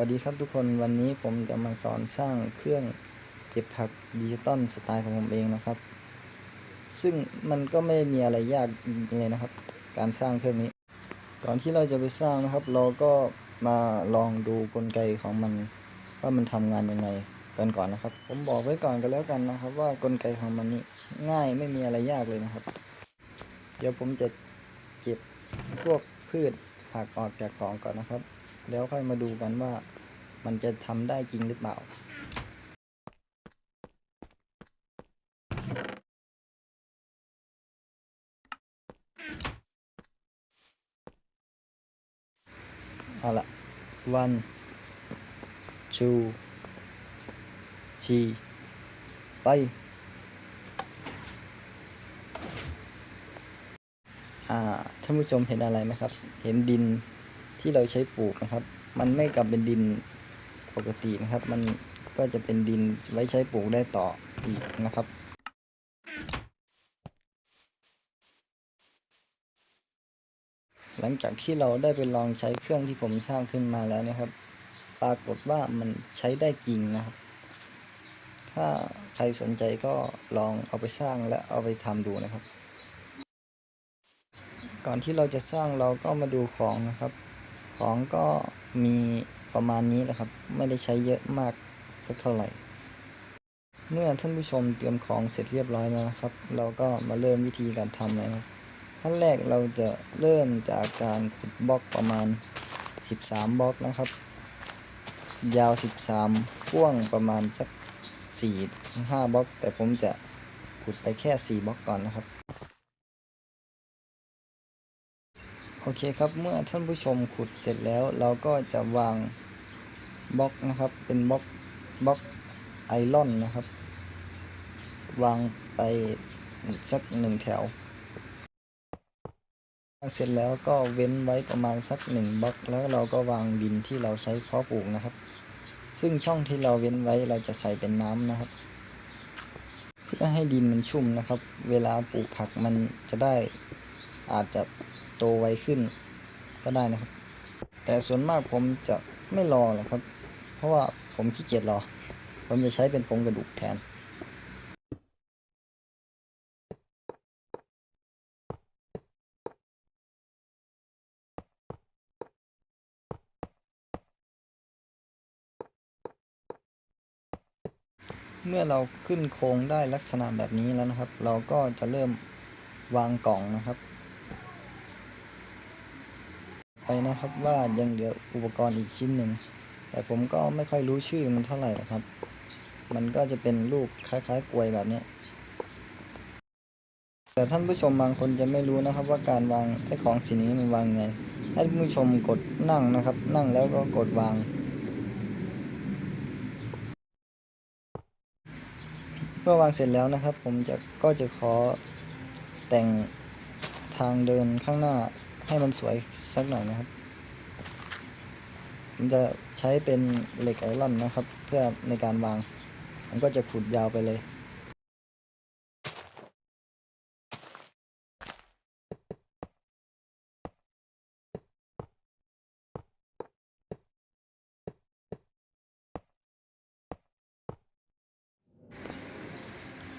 วัสดีครับทุกคนวันนี้ผมจะมาสอนสร้างเครื่องเก็บผักดิจิตอลสไตล์ของผมเองนะครับ ซึ่งมันก็ไม่มีอะไรยากเลยนะครับ การสร้างเครื่องนี้ ก่อนที่เราจะไปสร้างนะครับ เราก็มาลองดูกลไกของมันว่ามันทำงานยังไงกันก่อนนะครับ ผมบอกไว้ก่อนกันแล้วกันนะครับ ว่ากลไกของมันนี่ง่ายไม่มีอะไรยากเลยนะครับ เดี๋ยวผมจะเก็บพวกพืชผักออกจากกล่องก่อนนะครับ แล้วค่อยมาดูกันว่ามันจะทำได้จริงหรือเปล่าเอาละ one two three ไปอ่าท่านผู้ชมเห็นอะไรไหมครับ เห็นดิน ที่เราใช้ปลูกนะครับ มันไม่กลับเป็นดินปกตินะครับ มันก็จะเป็นดินไว้ใช้ปลูกได้ต่ออีกนะครับหลังจากที่เราได้ไปลองใช้เครื่องที่ผมสร้างขึ้นมาแล้วนะครับ ปรากฏว่ามันใช้ได้จริงนะครับ ถ้าใครสนใจก็ลองเอาไปสร้างและเอาไปทำดูนะครับ ก่อนที่เราจะสร้างเราก็มาดูของนะครับ ของก็มีประมาณนี้แหละครับ ไม่ได้ใช้เยอะมากสักเท่าไหร่ เมื่อท่านผู้ชมเตรียมของเสร็จเรียบร้อยแล้วนะครับ เราก็มาเริ่มวิธีการทำเลยครับขั้นแรกเราจะเริ่มจากการขุดบล็อกประมาณ 13 บล็อกนะครับ ยาว 13กว้างประมาณสัก4 5บล็อก แต่ผมจะขุดไปแค่ 4บล็อกก่อนนะครับ โอเคครับเมื่อท่านผู้ชมขุดเสร็จแล้ว เราก็จะวางบล็อกนะครับ เป็นบล็อกบล็อกไอรอนนะครับ วางไปสักหนึ่งแถว เสร็จแล้วก็เว้นไว้ประมาณสักหนึ่งบล็อก แล้วเราก็วางดินที่เราใช้เพาะปลูกนะครับ ซึ่งช่องที่เราเว้นไว้เราจะใส่เป็นน้ำนะครับ เพื่อให้ดินมันชุ่มนะครับ เวลาปลูกผักมันจะได้อาจจะ โตไวขึ้นก็ได้นะครับ แต่ส่วนมากผมจะไม่รอหรอกครับ เพราะว่าผมขี้เกียจรอ ผมจะใช้เป็นผงกระดูกแทนเมื่อเราขึ้นโครงได้ลักษณะแบบนี้แล้วนะครับ เราก็จะเริ่มวางกล่องนะครับ ไปนะครับ ว่ายังเหลืออุปกรณ์อีกชิ้นหนึ่ง แต่ผมก็ไม่ค่อยรู้ชื่อมันเท่าไหร่หรอกครับ มันก็จะเป็นรูปคล้ายๆกลวยแบบนี้แต่ท่านผู้ชมบางคนจะไม่รู้นะครับ ว่าการวางไอ้ของสิ่งนี้มันวางไงให้ท่านผู้ชมกดนั่งนะครับ นั่งแล้วก็กดวางเมื่อวางเสร็จแล้วนะครับ ผมจะก็จะขอแต่งทางเดินข้างหน้า ให้มันสวยสักหน่อยนะครับผมจะใช้เป็นเหล็กไอรอนนะครับ เพื่อในการวางผมก็จะขุดยาวไปเลย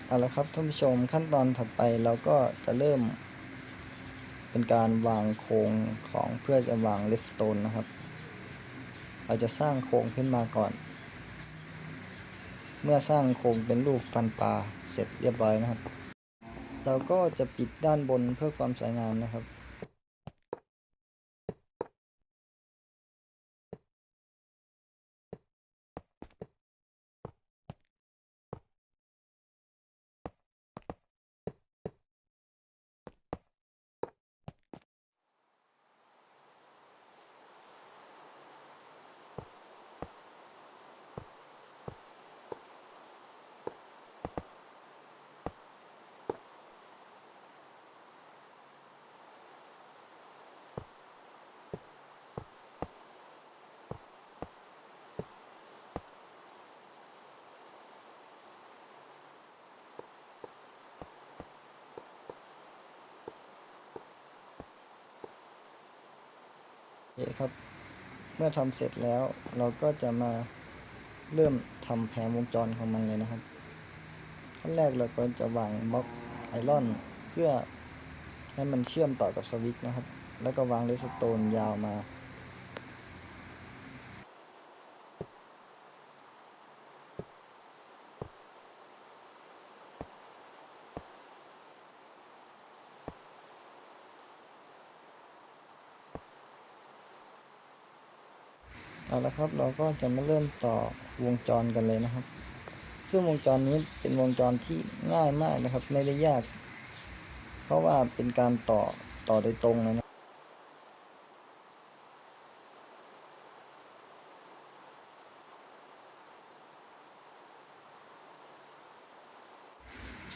เอาละครับท่านผู้ชมขั้นตอนถัดไปเราก็จะเริ่ม เป็นการวางโครงของเพื่อจะวางเลสโตนนะครับ เราจะสร้างโครงขึ้นมาก่อน เมื่อสร้างโครงเป็นรูปฟันปลาเสร็จเรียบร้อยนะครับ เราก็จะปิดด้านบนเพื่อความสวยงามนะครับ เคครับ เมื่อทำเสร็จแล้วเราก็จะมาเริ่มทำแผงวงจรของมันเลยนะครับขั้นแรกเราก็จะวางบล็อกไอรอน เพื่อให้มันเชื่อมต่อกับสวิตช์นะครับ แล้วก็วางเลสโตนยาวมา เอาละครับ เราก็จะมาเริ่มต่อวงจรกันเลยนะครับ ซึ่งวงจรนี้เป็นวงจรที่ง่ายมากนะครับ ไม่ได้ยาก เพราะว่าเป็นการต่อต่อโดยตรงเลยนะ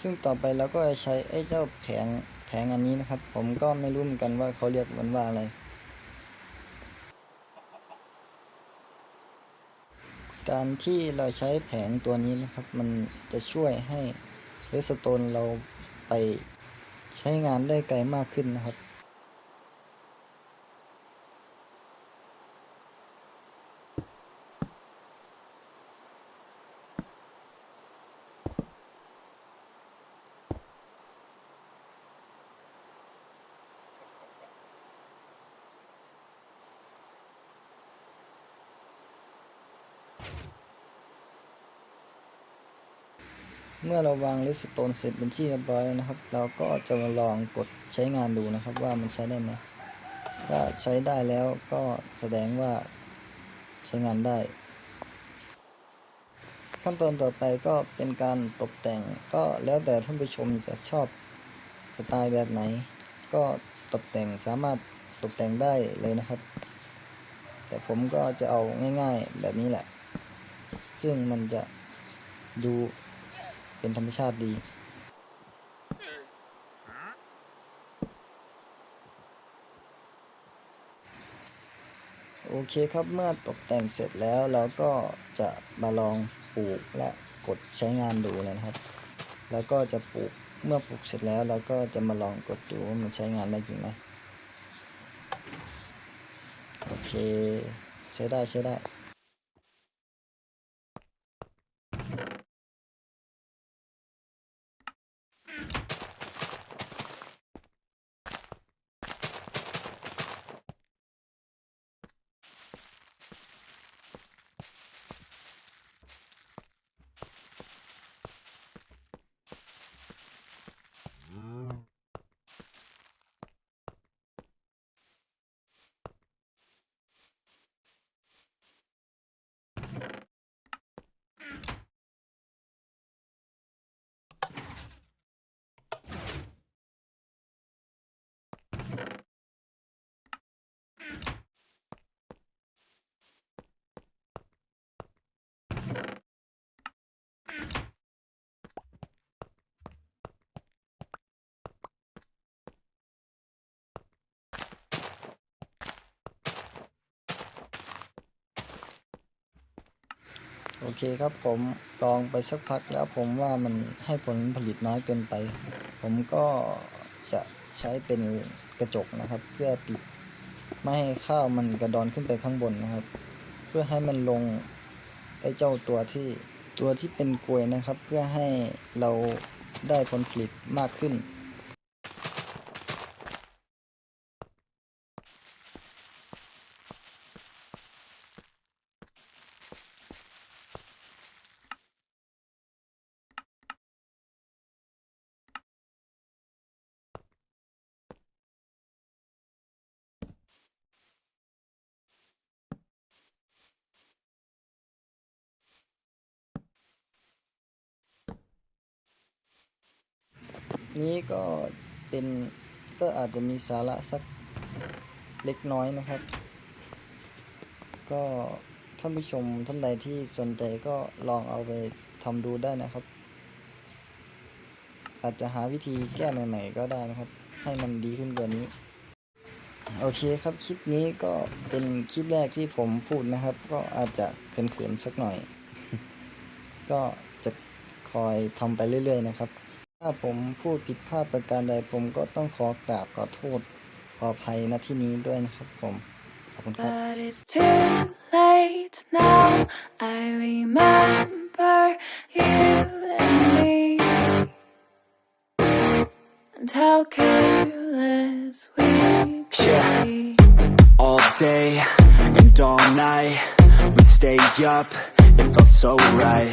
ซึ่งต่อไปเราก็จะใช้ไอ้เจ้าแผงแผงอันนี้นะครับ ผมก็ไม่รู้เหมือนกันว่าเขาเรียกมันว่าอะไร การที่เราใช้แผงตัวนี้นะครับ มันจะช่วยให้เรสโตนเราไปใช้งานได้ไกลมากขึ้นนะครับ เมื่อเราวางลิสโตนเสร็จเป็นที่เรียบร้อยแล้วนะครับ เราก็จะมาลองกดใช้งานดูนะครับ ว่ามันใช้ได้ไหมถ้าใช้ได้แล้วก็แสดงว่าใช้งานได้ ขั้นตอนต่อไปก็เป็นการตกแต่งก็แล้วแต่ท่านผู้ชมจะชอบสไตล์แบบไหน ก็ตกแต่งสามารถตกแต่งได้เลยนะครับ แต่ผมก็จะเอาง่ายๆแบบนี้แหละ ซึ่งมันจะดู เป็นธรรมชาติดี โอเคครับเมื่อตกแต่งเสร็จแล้วเราก็จะมาลองปลูกและกดใช้งานดูเลยนะครับ แล้วก็จะปลูกเมื่อปลูกเสร็จแล้วเราก็จะมาลองกดดูว่ามันใช้งานได้จริงไหมโอเค ใช้ได้ใช้ได้ โอเคครับผมลองไปสักพักแล้วผมว่ามันให้ผลผลิตน้อยเกินไป ผมก็จะใช้เป็นกระจกนะครับ เพื่อปิดไม่ให้ข้าวมันกระดอนขึ้นไปข้างบนนะครับ เพื่อให้มันลงไอ้เจ้าตัวที่ตัวที่เป็นกลวยนะครับ เพื่อให้เราได้ผลผลิตมากขึ้น นี้ก็เป็นก็อาจจะมีสาระสักเล็กน้อยนะครับ ก็ท่านผู้ชมท่านใดที่สนใจก็ลองเอาไปทำดูได้นะครับ อาจจะหาวิธีแก้ใหม่ ๆ ก็ได้นะครับ ให้มันดีขึ้นกว่านี้ โอเคครับคลิปนี้ก็เป็นคลิปแรกที่ผมพูดนะครับ ก็อาจจะเขินๆสักหน่อย ก็จะคอยทำไปเรื่อย ๆ นะครับ ถ้าผมพูดผิดพลาดประการใดผมก็ต้องขอกราบขอโทษขออภัยณที่นี้ด้วยนะครับผม ขอบคุณครับ But it's too late now I remember you and me And how careless we yeah. All day and all night We'd stay up It felt so right